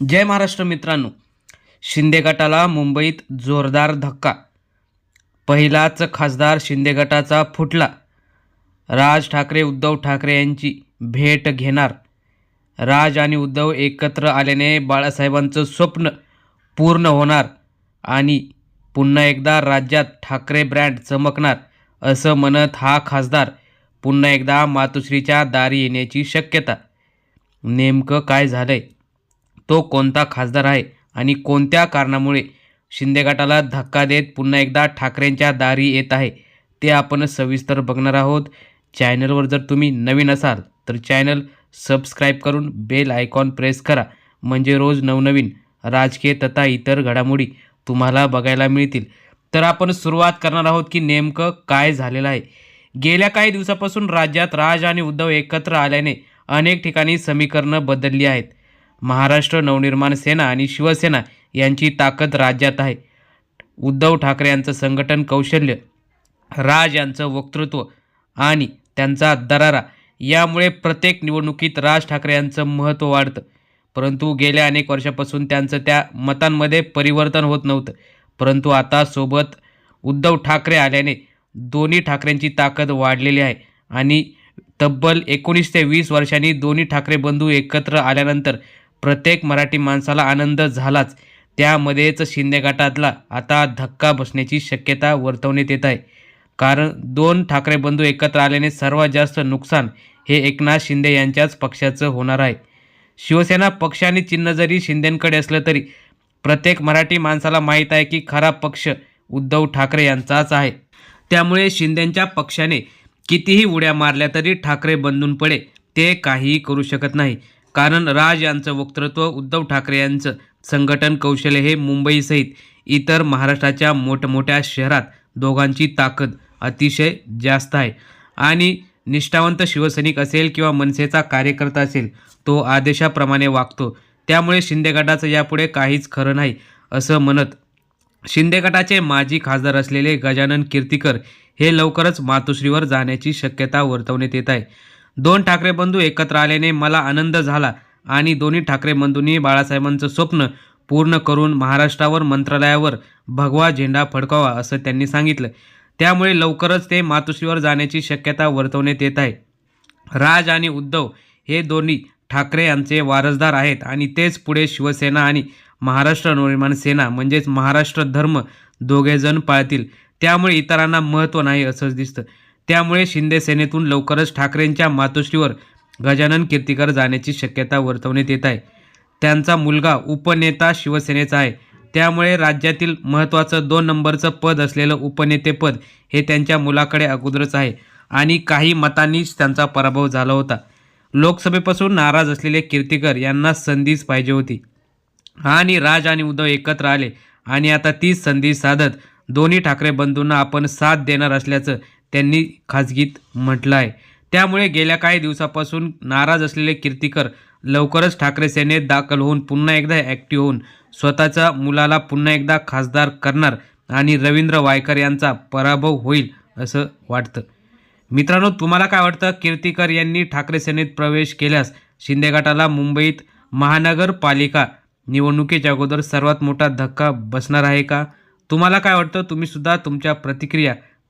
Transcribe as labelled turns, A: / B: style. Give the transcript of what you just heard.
A: जय महाराष्ट्र मित्रांनो. शिंदे गटाला मुंबईत जोरदार धक्का. पहिलाच खासदार शिंदे गटाचा फुटला. राज ठाकरे उद्धव ठाकरे यांची भेट घेणार. राज आणि उद्धव एकत्र आल्याने बाळासाहेबांचं स्वप्न पूर्ण होणार आणि पुन्हा एकदा राज्यात ठाकरे ब्रँड चमकणार असं म्हणत हा खासदार पुन्हा एकदा मातोश्रीच्या दारी येण्याची शक्यता. नेमकं काय झालं आहे तो कोणता खासदार आहे आणि कोणत्या कारणामुळे शिंदे गटाला धक्का देत पुन्हा एकदा ठाकरेंच्या दारी येत आहे ते आपण सविस्तर बघणार आहोत. चॅनलवर जर तुम्ही नवीन असाल तर चॅनल सबस्क्राईब करून बेल आयकॉन प्रेस करा. म्हणजे रोज नवनवीन राजकीय तथा इतर घडामोडी तुम्हाला बघायला मिळतील. तर आपण सुरुवात करणार आहोत की नेमकं काय झालेलं आहे. गेल्या काही दिवसापासून राज्यात राज आणि उद्धव एकत्र आल्याने अनेक ठिकाणी समीकरणं बदलली आहेत. महाराष्ट्र नवनिर्माण सेना आणि शिवसेना यांची ताकद राज्यात आहे. उद्धव ठाकरे यांचं संघटन कौशल्य राज यांचं वक्तृत्व आणि त्यांचा दरारा यामुळे प्रत्येक निवडणुकीत राज ठाकरे यांचं महत्त्व वाढतं. परंतु गेल्या अनेक वर्षापासून त्यांचं त्या मतांमध्ये परिवर्तन होत नव्हतं. परंतु आता सोबत उद्धव ठाकरे आल्याने दोन्ही ठाकरेंची ताकद वाढलेली आहे आणि तब्बल एकोणीस ते वीस वर्षांनी दोन्ही ठाकरे बंधू एकत्र आल्यानंतर प्रत्येक मराठी माणसाला आनंद झालाच. त्यामध्येच शिंदे गटातला आता धक्का बसण्याची शक्यता वर्तवण्यात येत आहे. कारण दोन ठाकरे बंधू एकत्र आल्याने सर्वात जास्त नुकसान हे एकनाथ शिंदे यांच्याच पक्षाचं होणार आहे. शिवसेना पक्षाने चिन्ह जरी शिंदेंकडे असलं तरी प्रत्येक मराठी माणसाला माहीत आहे की खरा पक्ष उद्धव ठाकरे यांचाच आहे. त्यामुळे शिंदेंच्या पक्षाने कितीही उड्या मारल्या तरी ठाकरे बंधूंपुढे ते काहीही करू शकत नाही. कारण राज यांचं वक्तृत्व उद्धव ठाकरे यांचं संघटन कौशल्य हे मुंबईसहित इतर महाराष्ट्राच्या मोठमोठ्या शहरात दोघांची ताकद अतिशय जास्त आहे. आणि निष्ठावंत शिवसैनिक असेल किंवा मनसेचा कार्यकर्ता असेल तो आदेशाप्रमाणे वागतो. त्यामुळे शिंदे गटाचं यापुढे काहीच खरं नाही असं म्हणत शिंदे गटाचे माजी खासदार असलेले गजानन कीर्तीकर हे लवकरच मातोश्रीवर जाण्याची शक्यता वर्तवण्यात येत आहे. दोन ठाकरे बंधू एकत्र आल्याने मला आनंद झाला आणि दोन्ही ठाकरे बंधूंनी बाळासाहेबांचं स्वप्न पूर्ण करून महाराष्ट्रावर मंत्रालयावर भगवा झेंडा फडकावा असं त्यांनी सांगितलं. त्यामुळे लवकरच ते मातोश्रीवर जाण्याची शक्यता वर्तवण्यात येत आहे. राज आणि उद्धव हे दोन्ही ठाकरे यांचे वारसदार आहेत आणि तेच पुढे शिवसेना आणि महाराष्ट्र नवनिर्माण सेना म्हणजेच महाराष्ट्र धर्म दोघेजण पाळतील. त्यामुळे इतरांना महत्त्व नाही असंच दिसतं. त्यामुळे शिंदे सेनेतून लवकरच ठाकरेंच्या मातोश्रीवर गजानन कीर्तीकर जाण्याची शक्यता वर्तवण्यात येत आहे. त्यांचा मुलगा उपनेता शिवसेनेचा आहे. त्यामुळे राज्यातील महत्त्वाचं दोन नंबरचं पद असलेलं उपनेतेपद हे त्यांच्या मुलाकडे अगोदरच आहे आणि काही मतांनीच त्यांचा पराभव झाला होता. लोकसभेपासून नाराज असलेले कीर्तीकर यांना संधीच पाहिजे होती. आणि राज आणि उद्धव एकत्र आले आणि आता तीच संधी साधत दोन्ही ठाकरे बंधूंना आपण साथ देणार असल्याचं त्यांनी खाजगीत म्हटलं आहे त्यामुळे गेल्या काही दिवसापासून नाराज असलेले कीर्तिकर लवकरच ठाकरे सेनेत दाखल होऊन पुन्हा एकदा ॲक्टिव्ह होऊन स्वतःच्या मुलाला पुन्हा एकदा खासदार करणार आणि रवींद्र वायकर यांचा पराभव होईल असं वाटतं. मित्रांनो तुम्हाला काय वाटतं? कीर्तिकर यांनी ठाकरे सेनेत प्रवेश केल्यास शिंदे गटाला मुंबईत महानगरपालिका निवडणुकीच्या अगोदर सर्वात मोठा धक्का बसणार आहे का? तुम्हाला काय वाटतं? तुम्हीसुद्धा तुमच्या प्रतिक्रिया